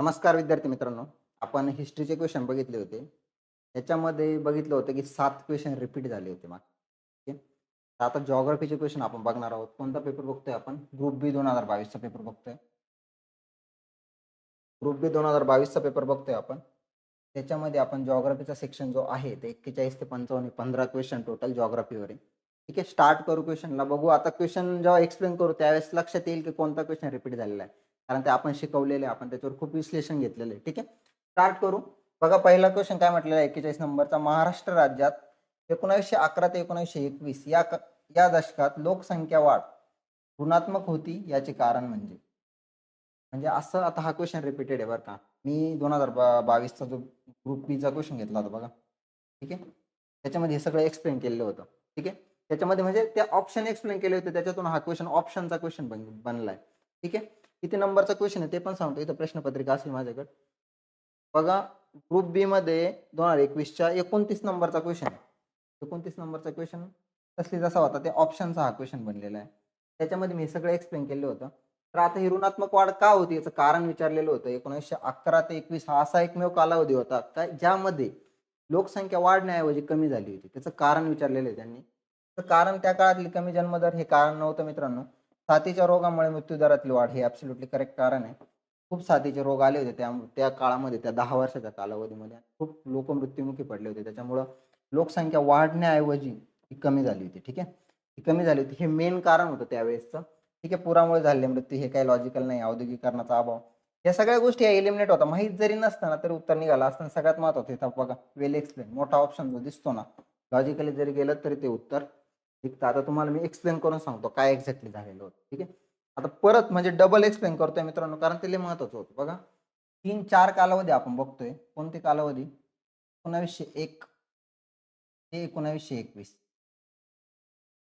नमस्कार विद्यार्थी मित्रांनो. आपण हिस्ट्रीचे क्वेश्चन बघितले होते. त्याच्यामध्ये बघितलं होतं की सात क्वेश्चन रिपीट झाले होते मग. तर आता जॉग्राफीचे क्वेश्चन आपण बघणार आहोत. कोणता पेपर बघतोय आपण? ग्रुप बी दोन हजार बावीसचा पेपर बघतोय. ग्रुप बी दोन हजार बावीसचा पेपर बघतोय आपण. त्याच्यामध्ये आपण जॉग्रफीचा सेक्शन जो आहे ते एक्केचाळीस ते पंचावन्न पंधरा क्वेश्चन टोटल जॉग्राफीवर आहे ठीक आहे? स्टार्ट करू क्वेश्चनला बघू. आता क्वेश्चन जेव्हा एक्सप्लेन करू त्यावेळेस लक्षात येईल की कोणता क्वेश्चन रिपीट झालेला आहे. कारण ते आपण शिकवलेले आपण त्याच्यावर खूप विश्लेषण घेतलेलं. आहे ठीक आहे? स्टार्ट करू. बघा पहिला क्वेश्चन काय म्हटलेला आहे? एक्केचाळीस नंबरचा महाराष्ट्र राज्यात एकोणावीसशे अकरा ते एकोणावीसशे एकवीस या या दशकात लोकसंख्या वाढ गुणात्मक होती याचे कारण म्हणजे. म्हणजे असं आता हा क्वेश्चन रिपीटेड आहे बरं का. मी दोन हजार बा बावीसचा जो ग्रुप बीचा क्वेश्चन घेतला होता बघा. ठीक आहे? त्याच्यामध्ये हे सगळं एक्सप्लेन केलेलं होतं. ठीक आहे? त्याच्यामध्ये म्हणजे ते ऑप्शन एक्सप्लेन केले होते. त्याच्यातून हा क्वेश्चन ऑप्शनचा क्वेश्चन बन बनलाय. ठीक आहे? किती नंबरचा क्वेश्चन आहे ते पण सांगतो. इथं प्रश्नपत्रिका असेल माझ्याकडे. बघा ग्रुप बी मध्ये दोन हजार एकवीसच्या एकोणतीस नंबरचा क्वेश्चन आहे. एकोणतीस नंबरचा क्वेश्चन तसली जसा होता ते ऑप्शनचा हा क्वेश्चन बनलेला आहे. त्याच्यामध्ये मी सगळं एक्सप्लेन केलं होतं. तर आता ही ऋणात्मक वाढ का होती याचं कारण विचारलेलं होतं. एकोणीसशे अकरा ते एकवीस हा असा एकमेव कालावधी होता काय ज्यामध्ये लोकसंख्या वाढण्याऐवजी कमी झाली होती. त्याचं कारण विचारलेलं आहे त्यांनी. तर कारण त्या काळातली कमी जन्मदर हे कारण नव्हतं मित्रांनो. साथीच्या रोगामुळे मृत्यूदरातली वाढ हे ॲब्सोल्युटली करेक्ट कारण आहे. खूप साथीचे रोग आले होते त्या त्या काळामध्ये त्या दहा वर्षाच्या कालावधीमध्ये. खूप लोक मृत्युमुखी पडले होते. त्याच्यामुळं लोकसंख्या वाढण्याऐवजी ही कमी झाली होती. ठीक आहे? ही कमी झाली होती. हे मेन कारण होतं त्यावेळेसचं. ठीक आहे? पुरामुळे झालेले मृत्यू हे काही लॉजिकल नाही. औद्योगिकरणाचा अभाव. या सगळ्या गोष्टी एलिमिनेट होता. माहीत जरी नसताना तरी उत्तर निघाला असताना सगळ्यात महत्वाचं बघा वेल एक्सप्लेन मोठा ऑप्शन जो दिसतो ना लॉजिकली जरी गेलं तरी ते उत्तर निघतं आता तुम्हाला मी एक्सप्लेन करून सांगतो काय एक्झॅक्टली झालेलं होतं ठीक आहे? आता परत म्हणजे डबल एक्सप्लेन करतोय मित्रांनो कारण ते लय महत्वाचं होतं. बघा तीन चार कालावधी आपण बघतोय. कोणते कालावधी? एकोणावीसशे एक ते एकोणावीसशे एकवीस.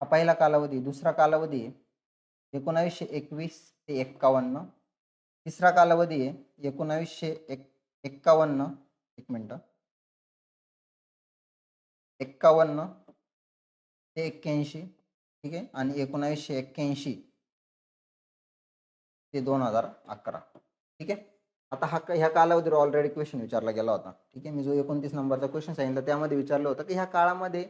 हा पहिला कालावधी दुसरा कालावधी आहे एकोणावीसशे एकवीस ते एक्कावन्न. तिसरा कालावधी आहे एकोणावीसशे एक एक्कावन्न एक मिनटं. एक्कावन्न एक्क्याऐंशी ठीक आहे? आणि एकोणावीसशे एक्क्याऐंशी. ते दोन हजार अकरा ठीक आहे? आता हा ह्या कालावधीवर ऑलरेडी क्वेश्चन विचारला गेला होता ठीक आहे? मी जो एकोणतीस नंबरचा क्वेश्चन सांगितला त्यामध्ये विचारलं होतं की ह्या काळामध्ये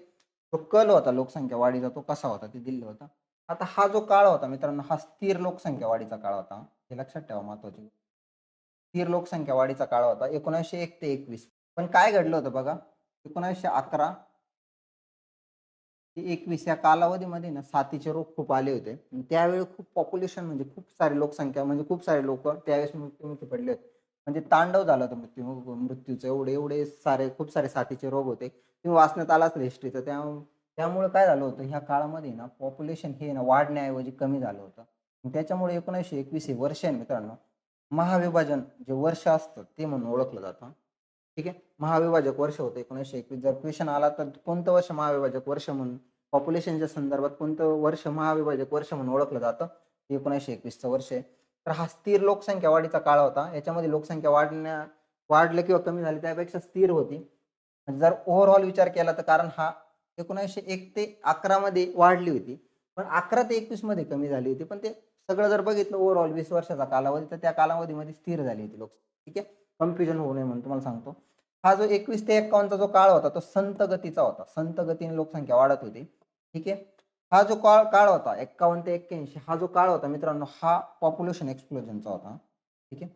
जो कल होता लोकसंख्या वाढीचा तो कसा होता? ते दिलं होतं. आता हा जो काळ होता मित्रांनो हा स्थिर लोकसंख्या वाढीचा काळ होता. हे लक्षात ठेवा महत्वाची स्थिर लोकसंख्या वाढीचा काळ होता एकोणीसशे एक ते एकवीस. पण काय घडलं होतं बघा? एकोणीसशे अकरा एकवीस या कालावधीमध्ये ना साथीचे रोग खूप आले होते. त्यावेळी खूप पॉप्युलेशन म्हणजे खूप सारी लोकसंख्या म्हणजे खूप सारे लोक त्यावेळेस मृत्युमुखी पडले होते. म्हणजे तांडव झाला होता मृत्यू मृत्यूचं. एवढे एवढे सारे खूप सारे साथीचे रोग होते. तुम्ही वाचण्यात आला असेल हिस्ट्रीचं त्या त्यामुळे काय झालं होतं? ह्या काळामध्ये ना पॉप्युलेशन हे ना वाढण्याऐवजी कमी झालं होतं. त्याच्यामुळे एकोणीसशे एकवीस हे वर्ष आहे मित्रांनो महाविभाजन जे वर्ष असतं ते म्हणून ओळखलं जातं. ठीक आहे? महाविभाजक वर्ष होतं एकोणीसशे एकवीस. जर क्वेश्चन आला तर कोणतं वर्ष महाविभाजक वर्ष म्हणून? पॉप्युलेशनच्या संदर्भात कोणतं वर्ष महाविभाजक वर्ष म्हणून ओळखलं जातं? एकोणीसशे एकवीसचं वर्ष आहे. तर हा स्थिर लोकसंख्या वाढीचा काळ होता. याच्यामध्ये लोकसंख्या वाढण्या वाढलं किंवा कमी झाली त्यापेक्षा स्थिर होती. जर ओव्हरऑल विचार केला तर कारण हा एकोणीसशे एक ते अकरा मध्ये वाढली होती. पण अकरा ते एकवीसमध्ये कमी झाली होती. पण ते सगळं जर बघितलं ओव्हरऑल वीस वर्षाचा कालावधी तर त्या कालावधीमध्ये स्थिर झाली होती लोकसंख्या. ठीक आहे? कन्फ्युजन होऊ नये म्हणून तुम्हाला सांगतो. हा जो एकवीस ते एक्कावन्नचा जो काळ होता तो संत गतीचा होता. संत गतीने लोकसंख्या वाढत होती. ठीक आहे? हा जो काळ काळ होता एक्कावन्न ते एक्क्याऐंशी हा जो काळ होता मित्रांनो हा पॉप्युलेशन एक्सप्लोजनचा होता. ठीक आहे?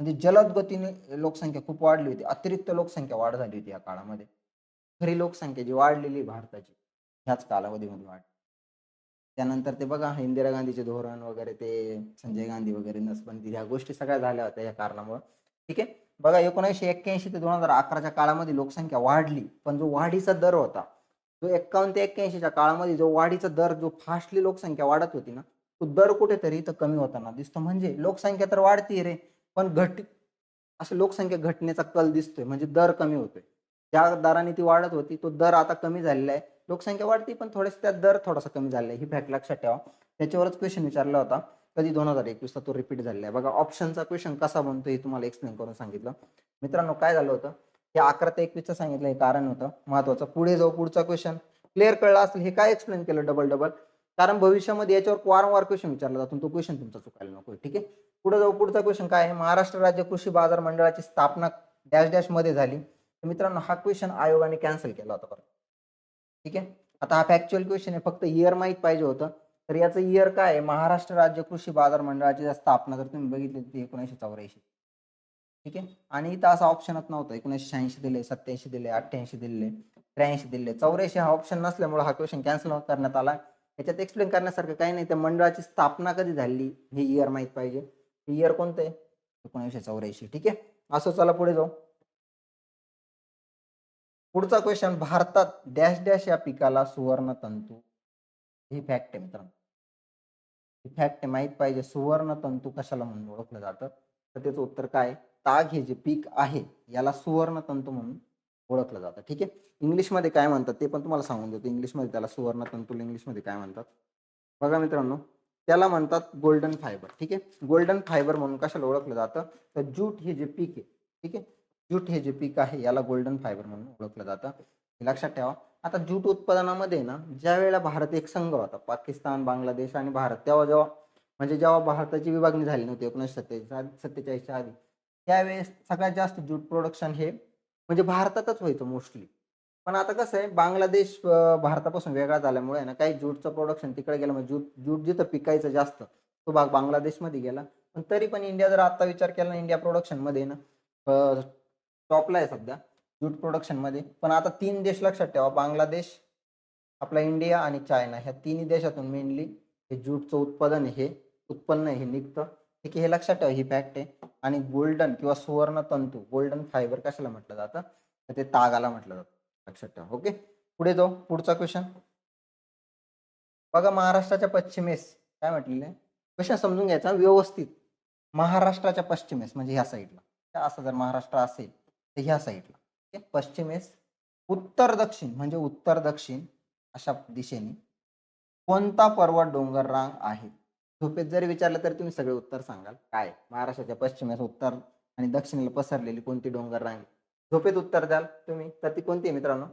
म्हणजे जलद गतीने लोकसंख्या खूप वाढली होती. अतिरिक्त लोकसंख्या वाढ झाली होती या काळामध्ये. खरी लोकसंख्या जी वाढलेली भारताची ह्याच कालावधीमध्ये वाढ त्यानंतर ते बघा इंदिरा गांधीचे धोरण वगैरे ते संजय गांधी वगैरे नसबंदी ह्या गोष्टी सगळ्या झाल्या होत्या या कारणामुळे. ठीक आहे? बघा एकोणीसशे एक्क्याऐंशी ते दोन हजार अकराच्या काळामध्ये लोकसंख्या वाढली पण जो वाढीचा दर होता जो एक्कावन्न ते एक्क्याऐंशीच्या काळामध्ये जो वाढीचा दर जो फास्टली लोकसंख्या वाढत होती ना तो दर कुठेतरी इथं कमी होताना दिसतो. म्हणजे लोकसंख्या तर वाढती रे पण घट असं लोकसंख्या घटनेचा कल दिसतोय म्हणजे दर कमी होतोय. ज्या दराने ती वाढत होती तो दर आता कमी झालेला आहे. लोकसंख्या वाढती पण थोडेसे त्या दर थोडासा कमी झालेला आहे. ही फॅक्ट लक्षात ठेवा. त्याच्यावरच क्वेश्चन विचारला होता. कधी दोन हजार एकवीसला तो रिपीट झालेला आहे. बघा ऑप्शनचा क्वेश्चन कसा बनतो हे तुम्हाला एक्सप्लेन करून सांगितलं. मित्रांनो काय झालं होतं? हे अकरा ते एकवीसचं सांगितलं हे कारण होतं. महत्वाचं पुढे जाऊ पुढचा क्वेश्चन क्लिअर कळला असेल हे काय एक्सप्लेन केलं डबल डबल कारण भविष्यामध्ये याच्यावर वारंवार क्वेश्चन विचारला जातो तो क्वेश्चन तुमचा चुकायला नको ठीक आहे? पुढे जाऊ पुढचा क्वेश्चन काय आहे? महाराष्ट्र राज्य कृषी बाजार मंडळाची स्थापना डॅश डॅशमध्ये झाली. तर मित्रांनो हा क्वेश्चन आयोगाने कॅन्सल केला होता परत ठीक आहे? आता हा फॅक्च्युअल क्वेश्चन आहे. फक्त इयर माहीत पाहिजे होतं. तर याचं इयर काय आहे? महाराष्ट्र राज्य कृषी बाजार मंडळाची स्थापना जर तुम्ही बघितली ती एकोणीसशे चौऱ्याऐंशी. ठीक आहे? आणि इथं असा ऑप्शनच नव्हता. एकोणीसशे शहाऐंशी दिले सत्याऐंशी दिले अठ्ठ्याऐंशी दिले त्र्याऐंशी दिले. चौऱ्याऐंशी हा ऑप्शन नसल्यामुळे हा क्वेश्चन कॅन्सल करण्यात आला. याच्यात एक्सप्लेन करण्यासारखं काही नाही. त्या मंडळाची स्थापना कधी झाली? हे इयर माहीत पाहिजे. इयर कोणतं आहे? एकोणीसशे चौऱ्याऐंशी. ठीक आहे? असं चला पुढे जाऊ. पुढचा क्वेश्चन भारतात डॅश डॅश या पिकाला सुवर्ण तंतू. ही फॅक्ट आहे मित्रांनो. ही फॅक्ट आहे माहीत पाहिजे. सुवर्ण तंतू कशाला म्हणून ओळखलं जातं? तर त्याचं उत्तर काय ताग हे जे पीक आहे याला सुवर्ण तंतू म्हणून ओळखलं जातं. ठीक आहे? इंग्लिशमध्ये काय म्हणतात ते पण तुम्हाला सांगून देतो. इंग्लिशमध्ये त्याला सुवर्ण तंतूला इंग्लिशमध्ये काय म्हणतात? बघा मित्रांनो. त्याला म्हणतात गोल्डन फायबर ठीक आहे? गोल्डन फायबर म्हणून कशाला ओळखलं जातं? तर ज्यूट हे जे पीक आहे ठीक आहे? ज्यूट हे जे पीक आहे याला गोल्डन फायबर म्हणून ओळखलं जातं. लक्षात ठेवा. आता ज्यूट उत्पादनामध्ये ना ज्या वेळेला भारत एक संघ होता पाकिस्तान बांगलादेश आणि भारत तेव्हा जेव्हा म्हणजे जेव्हा भारताची विभागणी झाली नव्हती एकोणीसशे सत्तेचाळीस सत्तेचाळीसच्या आधी त्यावेळेस सगळ्यात जास्त जूट प्रोडक्शन हे म्हणजे भारतातच व्हायचं मोस्टली पण आता कसं आहे बांगलादेश भारतापासून वेगळा झाल्यामुळे ना काही ज्यूटचं प्रोडक्शन तिकडे गेलं म्हणजे ज्यूट ज्यूट जिथं पिकायचं जास्त तो भाग बांगलादेशमध्ये गेला. पण तरी पण इंडिया जर आता विचार केला ना इंडिया प्रोडक्शनमध्ये ना टॉपला आहे सध्या. ज्यूट प्रोडक्शनमध्ये पण आता तीन देश लक्षात ठेवा. बांगलादेश आपला इंडिया आणि चायना. ह्या तिन्ही देशातून मेनली हे ज्यूटचं उत्पादन हे उत्पन्न हे निघतं. ठीक आहे हे लक्षात ठेवा ही फॅक्ट आहे. आणि गोल्डन किंवा सुवर्ण तंतू गोल्डन फायबर कशाला म्हटलं जातं? तर ते तागाला म्हटलं जातं. लक्षात ठेवा ओके पुढे जाऊ पुढचा क्वेश्चन बघा महाराष्ट्राच्या पश्चिमेस काय म्हटलेलं आहे? क्वेश्चन समजून घ्यायचा व्यवस्थित. महाराष्ट्राच्या पश्चिमेस म्हणजे ह्या साईडला असं जर महाराष्ट्र असेल तर ह्या साईडला ते पश्चिमेस उत्तर दक्षिण म्हणजे उत्तर दक्षिण अशा दिशेने कोणता पर्वत डोंगर रांग आहे? झोपेत जरी विचारलं तर तुम्ही सगळे उत्तर सांगाल. काय? महाराष्ट्राच्या पश्चिमेस उत्तर आणि दक्षिणेला पसरलेली कोणती डोंगर रांग झोपेत उत्तर द्याल तुम्ही. तर ती कोणती आहे मित्रांनो?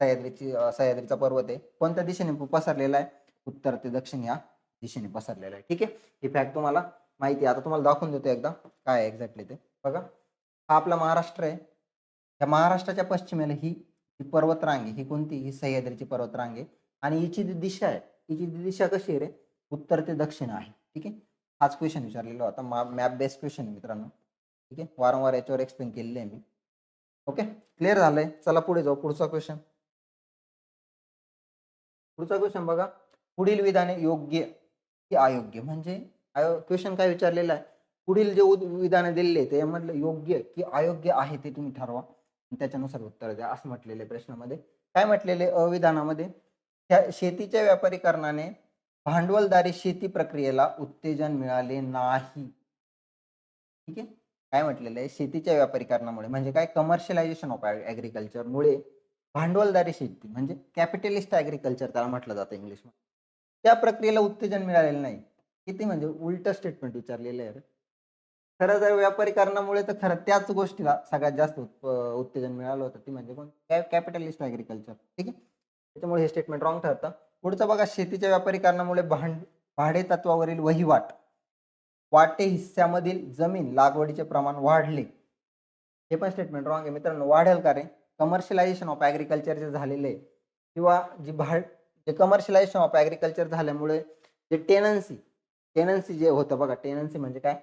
सह्याद्रीची सह्याद्रीचा पर्वत आहे. कोणत्या दिशेने पसरलेला आहे? उत्तर ते दक्षिण या दिशेने पसरलेला आहे. ठीक आहे? ही फॅक्ट तुम्हाला माहिती आहे. आता तुम्हाला दाखवून देतो एकदा. काय एक्झॅक्टली ते? बघा. हा आपला महाराष्ट्र आहे. या महाराष्ट्राच्या पश्चिमेला ही ही पर्वतरांग ही कोणती? ही सह्याद्रीची पर्वतरांग आहे. आणि हिची जी दिशा आहे हिची जी दिशा कशी आहे रे? उत्तर ते दक्षिण आहे. ठीक आहे? हाच क्वेश्चन विचारलेला होता मॅप बेस्ड क्वेश्चन आहे मित्रांनो. ठीक आहे? वारंवार याच्यावर एक्सप्लेन केलेले आहे मी. ओके क्लिअर झालंय? चला पुढे जाऊ. पुढचा क्वेश्चन पुढचा क्वेश्चन बघा. पुढील विधाने योग्य की अयोग्य? म्हणजे क्वेश्चन काय विचारलेला आहे? पुढील जे उद- विधाने दिलेले ते त्यामधलं योग्य की अयोग्य आहे ते तुम्ही ठरवा. त्याच्यानुसार उत्तर द्या असं म्हटलेले प्रश्नामध्ये. काय म्हटलेले अविधानामध्ये? त्या शेतीच्या व्यापारीकरणाने भांडवलदारी शेती प्रक्रियेला उत्तेजन मिळाले नाही. ठीक आहे? काय म्हटलेलं? आहे शेतीच्या व्यापारीकरणामुळे म्हणजे काय? कमर्शियलायझेशन ऑफ ॲग्रिकल्चरमुळे भांडवलदारी शेती म्हणजे कॅपिटलिस्ट ॲग्रिकल्चर त्याला म्हटलं जातं इंग्लिशमध्ये. त्या प्रक्रियेला उत्तेजन मिळालेलं नाही. किती म्हणजे? उलट स्टेटमेंट विचारलेलं आहे. रे. खरं जर व्यापारीकरणामुळे तर खरं त्याच गोष्टीला सगळ्यात जास्त उत्तेजन मिळालं होतं ती म्हणजे कोण? कॅपिटलिस्ट ॲग्रिकल्चर ठीक आहे? त्याच्यामुळे हे स्टेटमेंट रॉंग ठरतं. पुढचं बघा शेतीच्या व्यापारीकरणामुळे भांड भाडे तत्वावरील वहिवाट वाटे हिस्स्यामधील जमीन लागवडीचे प्रमाण वाढले. हे पण स्टेटमेंट रॉंग आहे. मित्रांनो वाढेल का रे? कमर्शियलायझेशन ऑफ ॲग्रिकल्चर जे झालेले आहे किंवा जी भाड जे कमर्शियलायझेशन ऑफ ॲग्रिकल्चर झाल्यामुळे जे टेनन्सी टेनन्सी जे होतं बघा टेनन्सी म्हणजे काय?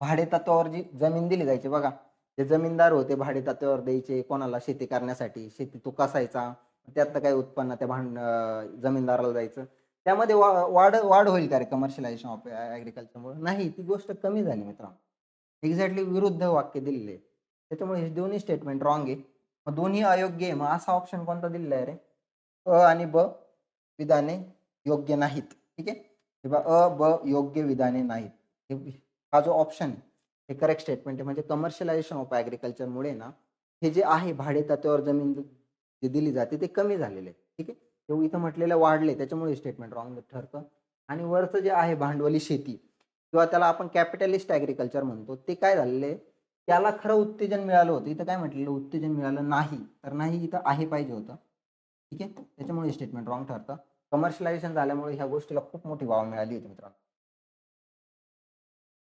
भाडे तत्वावर जी जमीन दिली जायची बघा. जे जमीनदार होते भाडे तत्वावर द्यायचे कोणाला शेती करण्यासाठी शेती तो कसायचा त्यातलं काही उत्पन्न त्या भांड जमीनदाराला जायचं त्यामध्ये वा वाढ वाढ होईल का रे कमर्शियलायझेशन ऑफ ॲग्रिकल्चरमुळे नाही ती गोष्ट कमी झाली मित्रांनो. एक्झॅक्टली विरुद्ध वाक्य दिलेले. त्याच्यामुळे हे दोन्ही स्टेटमेंट रॉंग आहे. मग दोन्ही अयोग्य आहे. मग असा ऑप्शन कोणता दिलेला आहे रे? अ आणि ब विधाने योग्य नाहीत. ठीक आहे? अ ब योग्य विधाने नाहीत. हा जो ऑप्शन आहे हे करेक्ट स्टेटमेंट आहे. म्हणजे कमर्शियलायझेशन ऑफ ॲग्रिकल्चरमुळे ना हे जे आहे भाडे तत्वावर जमीन जे दिली जाते ते कमी झालेले आहे ठीक आहे? ते इथं म्हटलेलं वाढले त्याच्यामुळे स्टेटमेंट रॉंग ठरतं. आणि वरचं जे आहे भांडवली शेती किंवा त्याला आपण कॅपिटलिस्ट ॲग्रिकल्चर म्हणतो ते काय झालेलं आहे? त्याला खरं उत्तेजन मिळालं होतं. इथं काय म्हटलेलं? उत्तेजन मिळालं नाही. तर नाही इथं आहे पाहिजे होतं. ठीक आहे? त्याच्यामुळे स्टेटमेंट रॉंग ठरतं. कमर्शियलायझेशन झाल्यामुळे ह्या गोष्टीला खूप मोठी वाव मिळाली होती मित्रांनो.